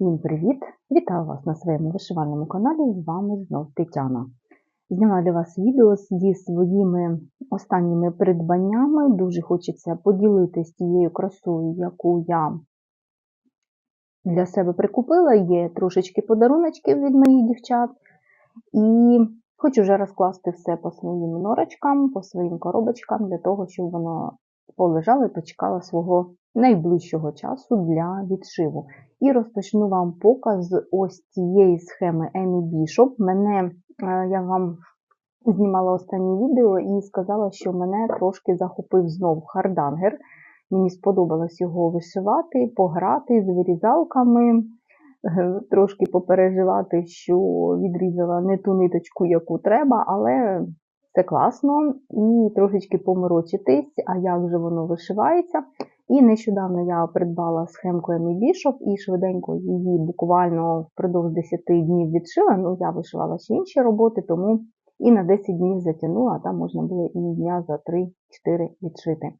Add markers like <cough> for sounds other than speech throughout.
Всім привіт! Вітаю вас на своєму вишивальному каналі. З вами знов Тетяна. Зняла для вас відео зі своїми останніми придбаннями. Дуже хочеться поділитися тією красою, яку я для себе прикупила. Є трошечки подаруночків від моїх дівчат. І хочу вже розкласти все по своїм норочкам, по своїм коробочкам, для того, щоб воно полежало і почекало свого найближчого часу для відшиву. І розпочну вам показ ось цієї схеми Емі Бішоп. Мене е, я вам знімала останнє відео і сказала, що мене трошки захопив знову хардангер. Мені сподобалось його вишивати, пограти з вирізалками, е, трошки попереживати, що відрізала не ту ниточку, яку треба, але це класно. І трошечки поморочитись, а як же воно вишивається. І нещодавно я придбала схемку Емі Бішоп і швиденько її буквально впродовж 10 днів відшила. Ну, я вишивала ще інші роботи, тому і на 10 днів затягнула, а там можна було і дня за 3-4 відшити.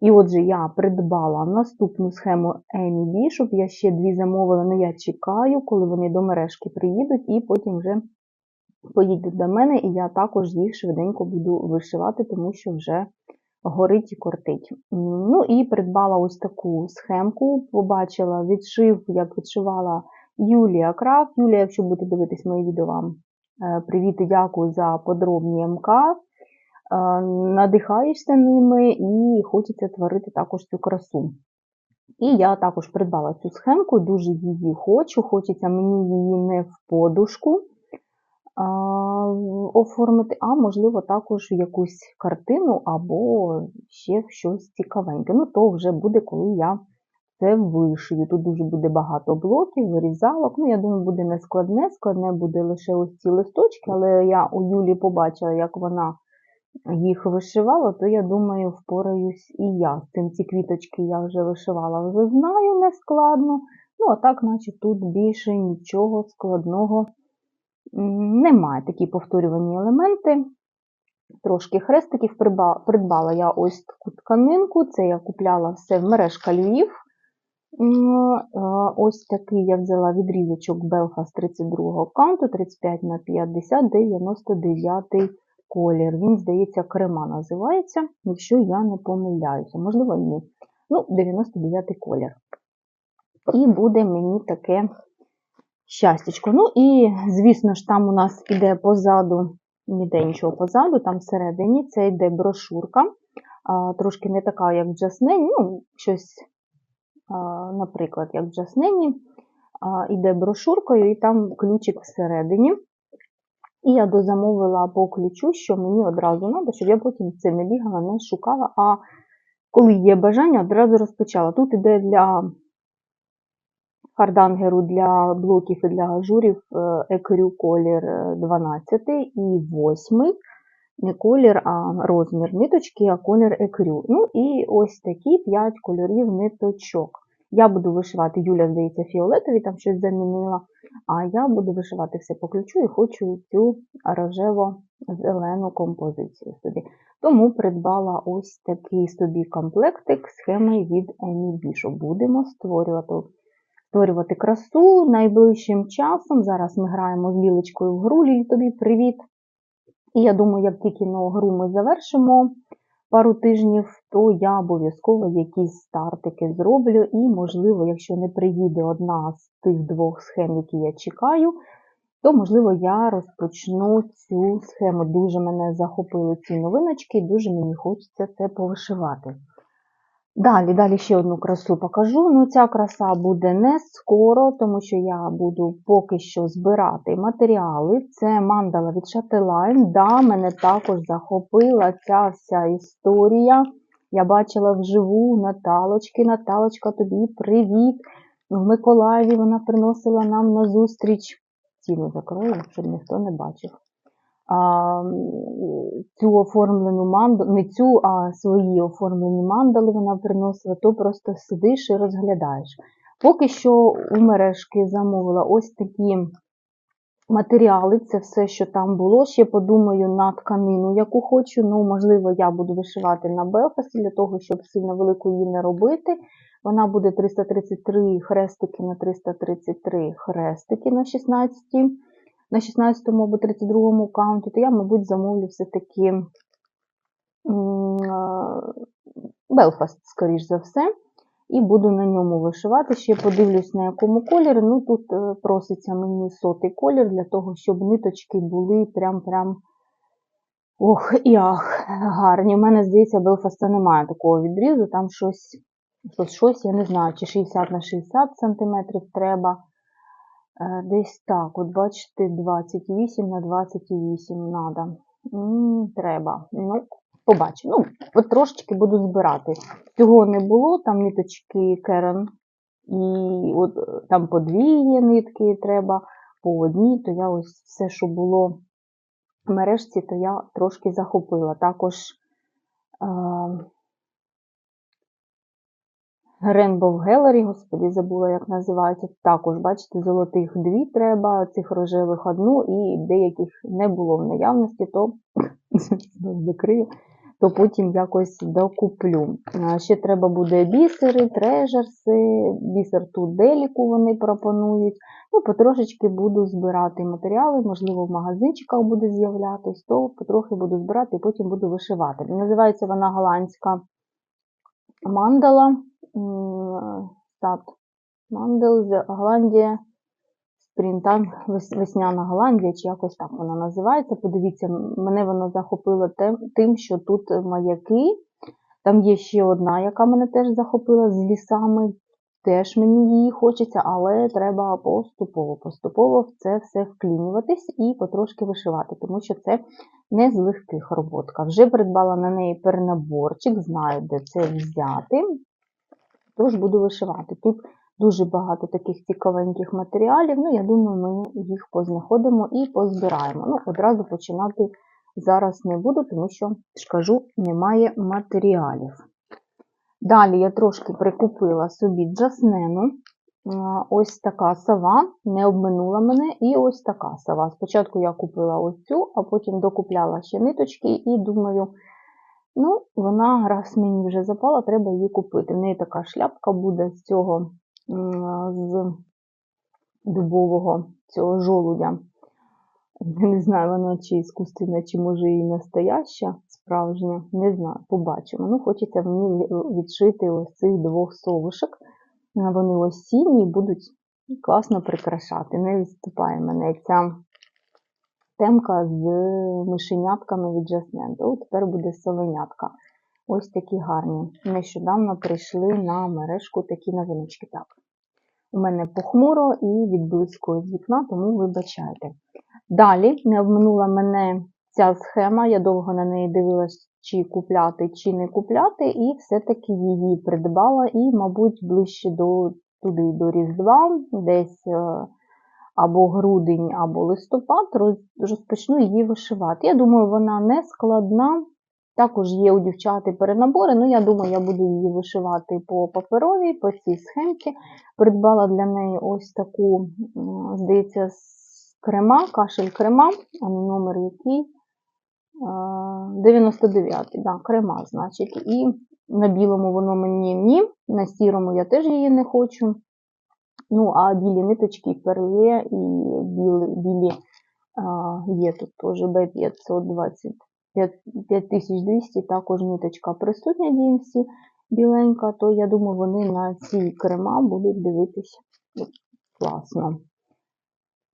І отже, я придбала наступну схему Емі Бішоп. Я ще дві замовила, але я чекаю, коли вони до мережки приїдуть, і потім вже поїдуть до мене, і я також їх швиденько буду вишивати, тому що вже горить і кортить. Ну і придбала ось таку схемку. Побачила відшив, як відшивала Юлія Крафт. Юлія, якщо будете дивитись моє відео, вам е, привіт і дякую за подробні МК. Е, надихаєшся ними і хочеться творити також цю красу. І я також придбала цю схемку, дуже її хочу. Хочеться мені її не в подушку оформити, а можливо, також якусь картину або ще щось цікавеньке. Ну, то вже буде, коли я це вишию. Тут дуже буде багато блоків, вирізалок. Ну, я думаю, буде не складне, складне буде лише ось ці листочки, але я у Юлі побачила, як вона їх вишивала, то я думаю, впораюсь і я. З цим ці квіточки я вже вишивала, вже знаю, не складно. Ну, а так, наче тут більше нічого складного немає такі повторювані елементи. Трошки хрестиків придбала я ось таку тканинку, це я купляла все в мережка Львів. Ось такий я взяла відрізочок Belfast 32 канту, 35 на 50, 99 колір. Він, здається, крема називається, якщо я не помиляюся, можливо, ні. Ну, 99 колір. І буде мені таке щастячко. Ну і, звісно ж, там у нас іде позаду, ніде нічого позаду, там всередині це йде брошурка. Трошки не така, як в Джаснені, ну, щось, наприклад, як в Джаснені. Іде брошуркою, і там ключик всередині. І я дозамовила по ключу, що мені одразу треба, щоб я потім це не бігала, не шукала. А коли є бажання, одразу розпочала. Тут іде для Хардангеру для блоків і для ажурів е, екрю колір 12 е, і 8. Не колір, а розмір ниточки, а колір екрю. Ну і ось такі 5 кольорів ниточок. Я буду вишивати, Юля, здається, фіолетові, там щось замінила. А я буду вишивати все по ключу і хочу цю рожево-зелену композицію собі. Тому придбала ось такий собі комплектик схеми від Емі Бішо. Будемо створювати створювати красу найближчим часом. Зараз ми граємо з Лілечкою в гру, Лілі, тобі привіт! І я думаю, як тільки на гру ми завершимо пару тижнів, то я обов'язково якісь стартики зроблю. І, можливо, якщо не приїде одна з тих двох схем, які я чекаю, то, можливо, я розпочну цю схему. Дуже мене захопили ці новиночки, дуже мені хочеться це повишивати. Далі, далі ще одну красу покажу. Ну, ця краса буде не скоро, тому що я буду поки що збирати матеріали. Це мандала від Shutterline. Да, мене також захопила ця вся історія. Я бачила вживу Наталочки. Наталочка, тобі привіт! В Миколаєві вона приносила нам на зустріч. Ціну закрою, щоб ніхто не бачив цю оформлену мандалу, не цю, а свої оформлені мандали вона приносила, то просто сидиш і розглядаєш. Поки що у мережки замовила ось такі матеріали, це все, що там було. Ще подумаю на тканину, яку хочу. Ну, можливо, я буду вишивати на Белфасі для того, щоб сильно велику її не робити. Вона буде 333 хрестики на 333 хрестики на 16, на 16 або 32 каунті, то я, мабуть, замовлю все-таки Белфаст, скоріш за все. І буду на ньому вишивати. Ще подивлюсь, на якому кольорі. Ну, тут е, проситься мені сотий колір для того, щоб ниточки були прям-прям. Ох, і ах, гарні. У мене, здається, Белфаста немає такого відрізу. Там щось, щось, щось, я не знаю, чи 60 на 60 см треба. Е, десь так, от бачите, 28 на 28 треба. Треба. Ну, побачимо. Ну, от трошечки буду збирати. Цього не було, там ниточки керен, і от е, там подвійні нитки треба по одній, то я ось все, що було в мережці, то я трошки захопила. Також Rainbow Gallery, господі, забула, як називається. Також, бачите, золотих дві треба, цих рожевих одну, і деяких не було в наявності, то <laughs> закрию то потім якось докуплю. Ще треба буде бісери, трежерси, бісер тут деліку вони пропонують. Ну, Потрошечки буду збирати матеріали, можливо, в магазинчиках буде з'являтись, то потрохи буду збирати і потім буду вишивати. Називається вона голландська мандала. Стат мандел Голландія. Спрінтан Весняна Голландія, чи якось так вона називається. Подивіться, мене воно захопило тим, що тут маяки. Там є ще одна, яка мене теж захопила з лісами. Теж мені її хочеться, але треба поступово поступово в це все вклінюватись і потрошки вишивати, тому що це не з легких роботка. Вже придбала на неї перенаборчик, знаю, де це взяти, тож буду вишивати. Тут Дуже багато таких цікавеньких матеріалів. Ну, я думаю, ми їх познаходимо і позбираємо. Ну, Одразу починати зараз не буду, тому що, ж немає матеріалів. Далі я трошки прикупила собі джаснену. Ось така сова, не обминула мене, і ось така сова. Спочатку я купила ось цю, а потім докупляла ще ниточки, і думаю, ну, вона раз мені вже запала, треба її купити. В неї така шляпка буде з цього з дубового цього жолудя. Не знаю, вона чи іскусственна, чи може і настояща, справжня. Не знаю, побачимо. Ну, Хочеться мені відшити ось цих двох совушок. Вони осінні будуть класно прикрашати. Не відступає мене ця темка з мишенятками від Жасмен. То тепер буде совенятка. Ось такі гарні. Нещодавно прийшли на мережку такі новиночки. Так, у мене похмуро і відблискує з вікна, тому вибачайте. Далі не обминула мене ця схема, я довго на неї дивилась, чи купляти, чи не купляти, і все-таки її придбала, і, мабуть, ближче до туди до Різдва, десь е, або грудень, або листопад, розпочну її вишивати. Я думаю, вона не складна. Також є у дівчати перенабори, ну я думаю, я буду її вишивати по паперовій, по цій схемці. Придбала для неї ось таку, здається, крема, кашель крема, а номер який. 99-й, да, крема, значить. І на білому воно мені ні, на сірому я теж її не хочу. Ну, а білі ниточки перле і білі, білі а, є тут теж B520. 5200 також ниточка присутня DMC біленька, то я думаю, вони на ці крема будуть дивитися класно.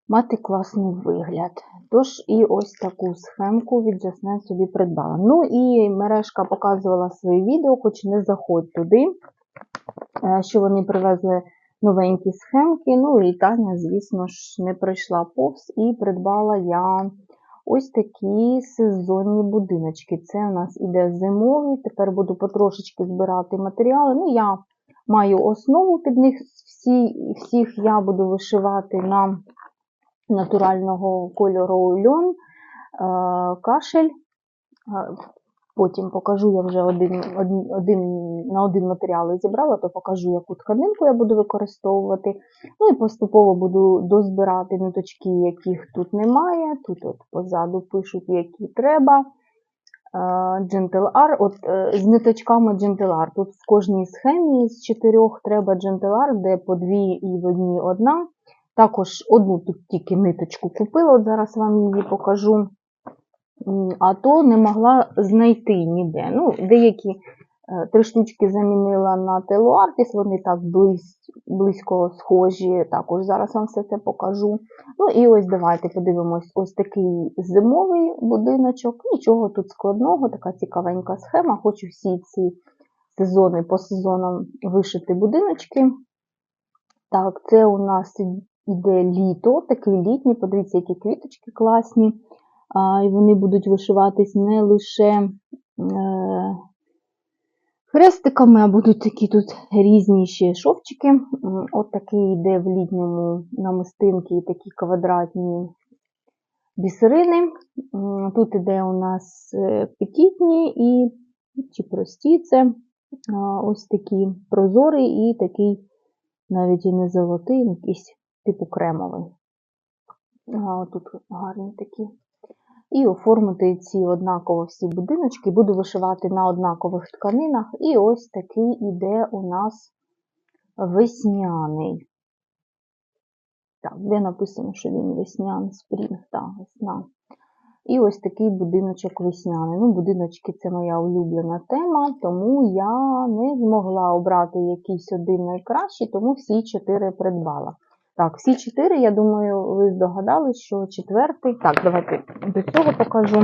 Мати класний вигляд. Тож, і ось таку схемку від Jasmine собі придбала. Ну і мережка показувала своє відео, хоч не заходь туди, е, що вони привезли новенькі схемки. Ну і Таня, звісно ж, не пройшла повз, і придбала я Ось такі сезонні будиночки. Це у нас іде зимовий. Тепер буду потрошечки збирати матеріали. Ну, я маю основу під них всі, всіх я буду вишивати на натурального кольору льон, е, кашель. Е, Потім покажу, я вже один, один, на один матеріал зібрала, то покажу, яку тканинку я буду використовувати. Ну і поступово буду дозбирати ниточки, яких тут немає. Тут от позаду пишуть, які треба. Gentle R, от е, з ниточками R. Тут в кожній схемі з чотирьох треба R, де по дві і в одній одна. Також одну тут тільки ниточку купила, от зараз вам її покажу. А то не могла знайти ніде. Ну, деякі е, три штучки замінила на Тело вони так близь, близько схожі. Також зараз вам все це покажу. Ну і ось давайте подивимось ось такий зимовий будиночок. Нічого тут складного, така цікавенька схема. Хочу всі ці сезони по сезонам вишити будиночки. Так, це у нас іде літо, такий літній. Подивіться, які квіточки класні. І вони будуть вишиватись не лише е, хрестиками, а будуть такі тут різні ще шовчики. От такий йде в літньому намистинки, і такі квадратні бісерини. Тут іде у нас е, петітні і чи прості це ось такі прозорий і такий навіть і не золотий, якийсь типу кремовий. Тут гарні такі. І оформити ці однаково всі будиночки. Буду вишивати на однакових тканинах. І ось такий іде у нас весняний. Так, де написано, що він весняний, спрінг, так, весна. І ось такий будиночок весняний. Ну, будиночки це моя улюблена тема, тому я не змогла обрати якийсь один найкращий, тому всі чотири придбала. Так, всі чотири, я думаю, ви здогадались, що четвертий. Так, давайте до цього покажу.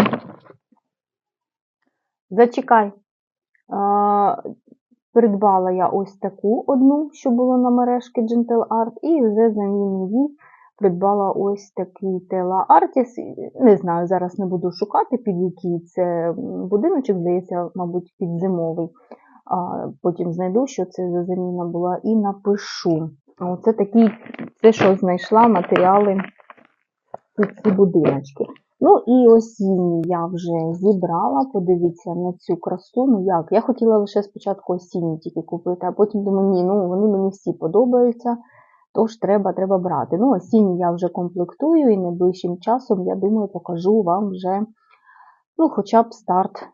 Зачекай. Придбала я ось таку одну, що було на мережки Gentle Art, і вже заміну їй придбала ось такий Tela Artis. Не знаю, зараз не буду шукати, під який це будиночок, здається, мабуть, під зимовий. А потім знайду, що це за заміна була, і напишу. Це такі, це, що знайшла матеріали ці будиночки. Ну і осінні я вже зібрала. Подивіться на цю красу. Ну як? Я хотіла лише спочатку осінні тільки купити, а потім думаю, ні, ну вони мені всі подобаються. Тож треба, треба брати. Ну, осінні я вже комплектую і найближчим часом, я думаю, покажу вам вже ну, хоча б старт е,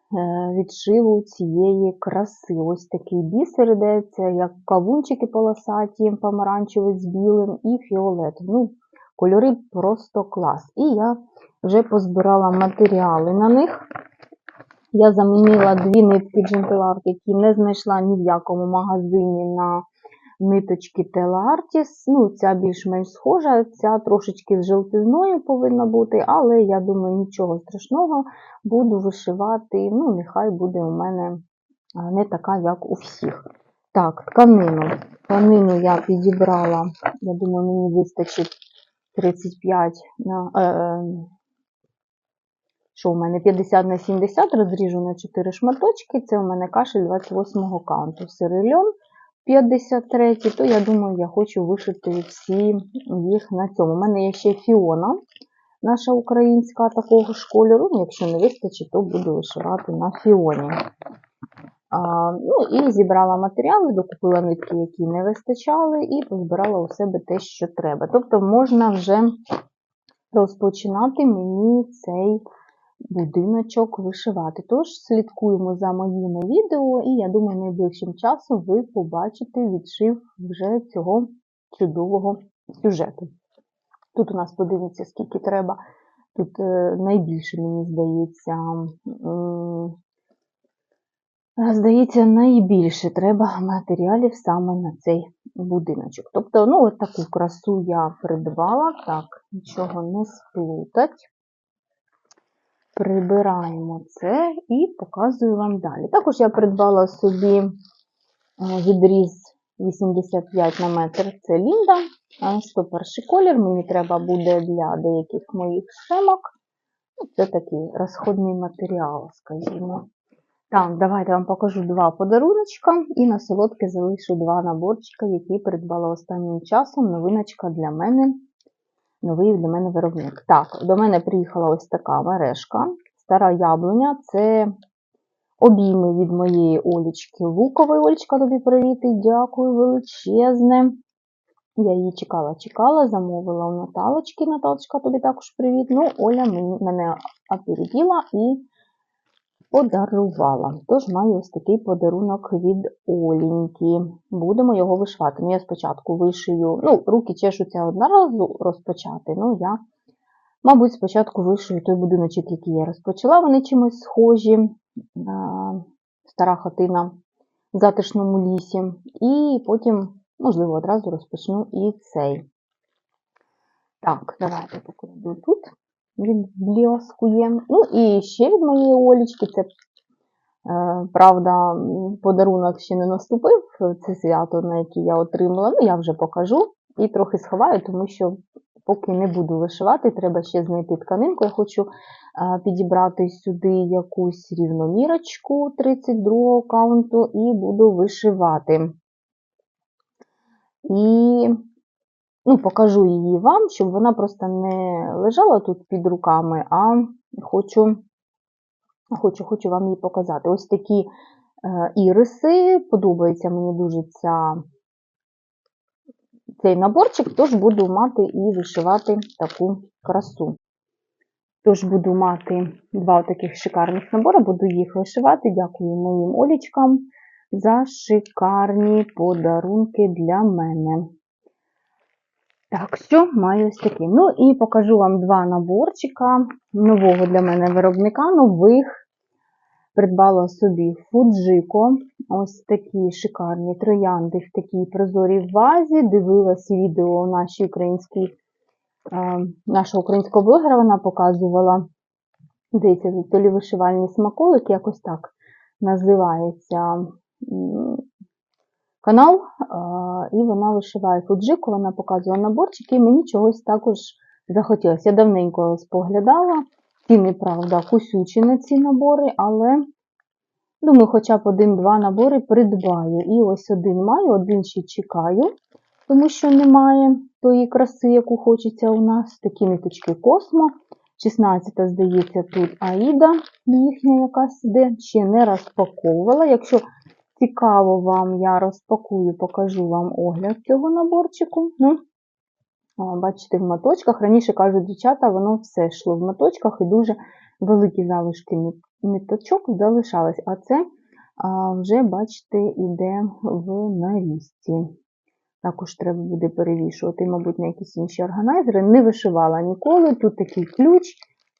відшиву цієї краси. Ось такий бісер це як кавунчики полосаті, помаранчевий з білим і фіолетовим. Ну, кольори просто клас. І я вже позбирала матеріали на них. Я замінила дві нитки джентеларки, які не знайшла ні в якому магазині на ниточки Artis. Ну, ця більш-менш схожа, ця трошечки з желтизною повинна бути, але я думаю, нічого страшного. Буду вишивати, ну, нехай буде у мене не така, як у всіх. Так, тканину. Тканину я підібрала, я думаю, мені вистачить 35 на. Е, що у мене 50 на 70, розріжу на 4 шматочки. Це у мене кашель 28-го канту. Сирильон 53, то я думаю, я хочу вишити всі їх на цьому. У мене є ще Фіона, наша українська такого ж кольору. Ну, якщо не вистачить, то буду вишивати на Фіоні. А, ну і зібрала матеріали, докупила нитки, які не вистачали, і позбирала у себе те, що треба. Тобто можна вже розпочинати мені цей будиночок вишивати. Тож слідкуємо за моїми відео, і я думаю, найближчим часом ви побачите відшив вже цього чудового сюжету. Тут у нас подивиться, скільки треба. Тут е, найбільше, мені здається, Здається, найбільше треба матеріалів саме на цей будиночок. Тобто, ну, от таку красу я придбала, так, нічого не сплутать. Прибираємо це і показую вам далі. Також я придбала собі відріз 85 на метр, це Лінда, 101 колір. Мені треба буде для деяких моїх схемок. Ну, це такий розходний матеріал, скажімо. Так, давайте я вам покажу два подаруночка і на солодке залишу два наборчика, які придбала останнім часом. Новиночка для мене, новий для мене виробник. Так, до мене приїхала ось така мережка. Стара яблуня це обійми від моєї Олічки Лукової. Олічка, тобі привіт і дякую величезне. Я її чекала-чекала, замовила у Наталочки. Наталочка, тобі також привіт. Ну, Оля мене опередила і подарувала. Тож маю ось такий подарунок від Оліньки. Будемо його вишивати. Ну, я спочатку вишию, ну, руки чешуться одноразу розпочати. Ну, я, мабуть, спочатку вишию той будиночок, який я розпочала. Вони чимось схожі. Стара хатина в затишному лісі. І потім, можливо, одразу розпочну і цей. Так, давайте покладу тут. Відблискує. Ну і ще від моєї Олічки, це, е, правда, подарунок ще не наступив, це свято, на яке я отримала. Ну, я вже покажу і трохи сховаю, тому що поки не буду вишивати, треба ще знайти тканинку. Я хочу е, підібрати сюди якусь рівномірочку 32 каунту і буду вишивати. І ну, покажу її вам, щоб вона просто не лежала тут під руками, а хочу, хочу, хочу вам її показати. Ось такі е, іриси. Подобається мені дуже ця, цей наборчик, тож буду мати і вишивати таку красу. Тож буду мати два таких шикарних набори, буду їх вишивати. Дякую моїм олічкам за шикарні подарунки для мене. Так, що маю ось такі. Ну і покажу вам два наборчика нового для мене виробника, нових. Придбала собі фуджико. Ось такі шикарні троянди в такій прозорій вазі. Дивилась відео нашій українській, е, нашого українського блогера, вона показувала. Здається, то лі вишивальний смаколик, якось так називається канал, і вона вишиває фуджику, вона показує наборчики, і мені чогось також захотілося. Я давненько споглядала. Ціни, правда, кусючі на ці набори, але думаю, хоча б один-два набори придбаю. І ось один маю, один ще чекаю, тому що немає тої краси, яку хочеться у нас. Такі ниточки Космо. 16-та, здається, тут Аїда, їхня якась іде, ще не розпаковувала. Якщо цікаво вам, я розпакую, покажу вам огляд цього наборчику. Ну, бачите, в моточках. Раніше кажуть, дівчата, воно все йшло в моточках і дуже великі залишки нит- ниточок залишались. А це вже, бачите, йде в нарізці. Також треба буде перевішувати, мабуть, на якісь інші органайзери. Не вишивала ніколи. Тут такий ключ.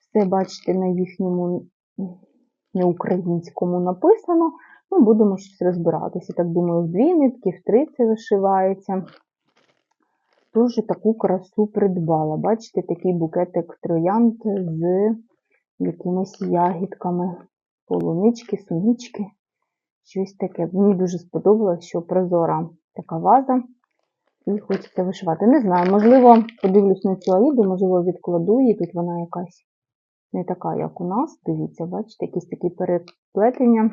Все, бачите, на їхньому неукраїнському написано. Ну, будемо щось розбиратися. Так думаю, в дві нитки, в три це вишивається. Тож таку красу придбала. Бачите, такий букетик троянд з якимись ягідками, полунички, сунички. Щось таке. Мені дуже сподобалось, що прозора така ваза. І хочеться вишивати. Не знаю, можливо, подивлюсь на цю аїду, можливо, відкладу її. Тут вона якась не така, як у нас. Дивіться, бачите, якісь такі переплетення.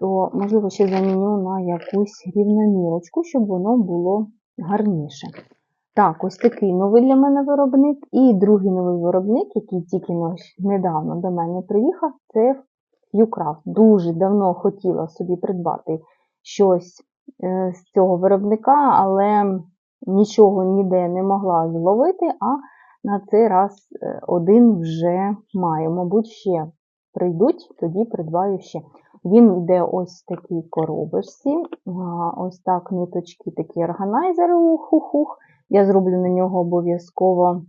То, можливо, ще заміню на якусь рівномірочку, щоб воно було гарніше. Так, ось такий новий для мене виробник. І другий новий виробник, який тільки недавно до мене приїхав, це Ucraft. Дуже давно хотіла собі придбати щось е, з цього виробника, але нічого ніде не могла зловити, а на цей раз е, один вже маю. Мабуть, ще прийдуть, тоді придбаю ще. Він йде ось в такій коробочці. Ось так ниточки, такі органайзери ух-ух-ух. Я зроблю на нього обов'язково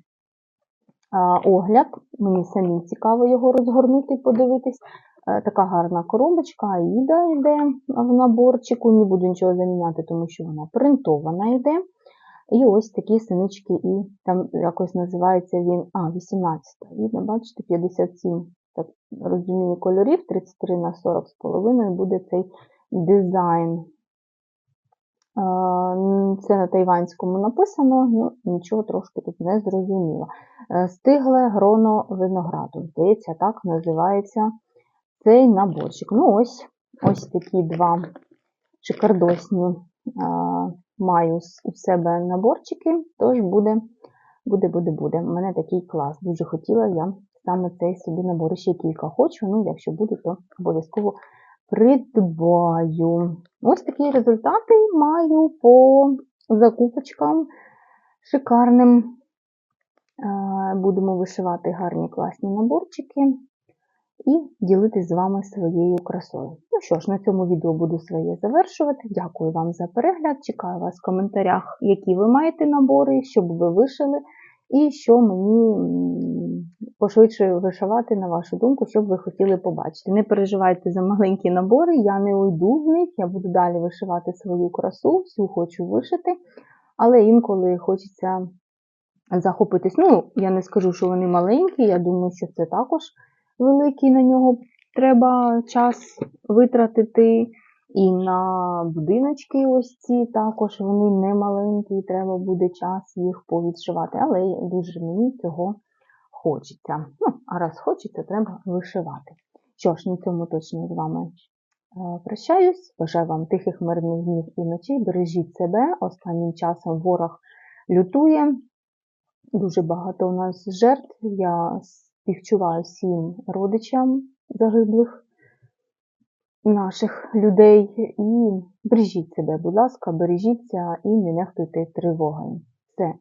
огляд. Мені самі цікаво його розгорнути і подивитись. Е, Така гарна коробочка, Аїда йде в наборчику. Не буду нічого заміняти, тому що вона принтована йде. І ось такі синички, і там якось називається він. А, 18. Видно, бачите, 57 так розумію кольорів, 33 на 40 з половиною буде цей дизайн. Це на тайванському написано, ну нічого трошки тут не зрозуміло. Е, Стигле гроно винограду. Здається, так називається цей наборчик. Ну, ось ось такі два шикардосні е, маю у себе наборчики, тож буде, буде, буде, буде. У мене такий клас. Дуже хотіла я саме цей собі набор. Ще кілька хочу, ну, якщо буде, то обов'язково придбаю. Ось такі результати маю по закупочкам шикарним. Е, Будемо вишивати гарні класні наборчики. і ділитись з вами своєю красою. Ну що ж, на цьому відео буду своє завершувати. Дякую вам за перегляд. Чекаю вас в коментарях, які ви маєте набори, щоб ви вишили, і що мені пошвидше вишивати, на вашу думку, що б ви хотіли побачити. Не переживайте за маленькі набори, я не уйду в них, я буду далі вишивати свою красу, всю хочу вишити, але інколи хочеться захопитись. Ну, я не скажу, що вони маленькі, я думаю, що це також великий на нього треба час витратити. І на будиночки ось ці також вони не маленькі, треба буде час їх повідшивати. Але дуже мені цього хочеться. Ну, а раз хочеться, треба вишивати. Що ж, на цьому точно з вами е, прощаюсь. Бажаю вам тихих мирних днів і ночей. Бережіть себе. Останнім часом ворог лютує. Дуже багато у нас жертв. Я співчуваю всім родичам загиблих наших людей. І бережіть себе, будь ласка, бережіться і не нехтуйте тривогами. Все,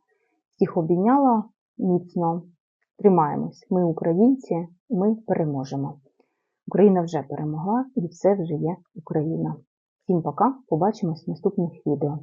всіх обійняла міцно. Тримаємось. Ми українці, ми переможемо. Україна вже перемогла і все вже є Україна. Всім пока, побачимось в наступних відео.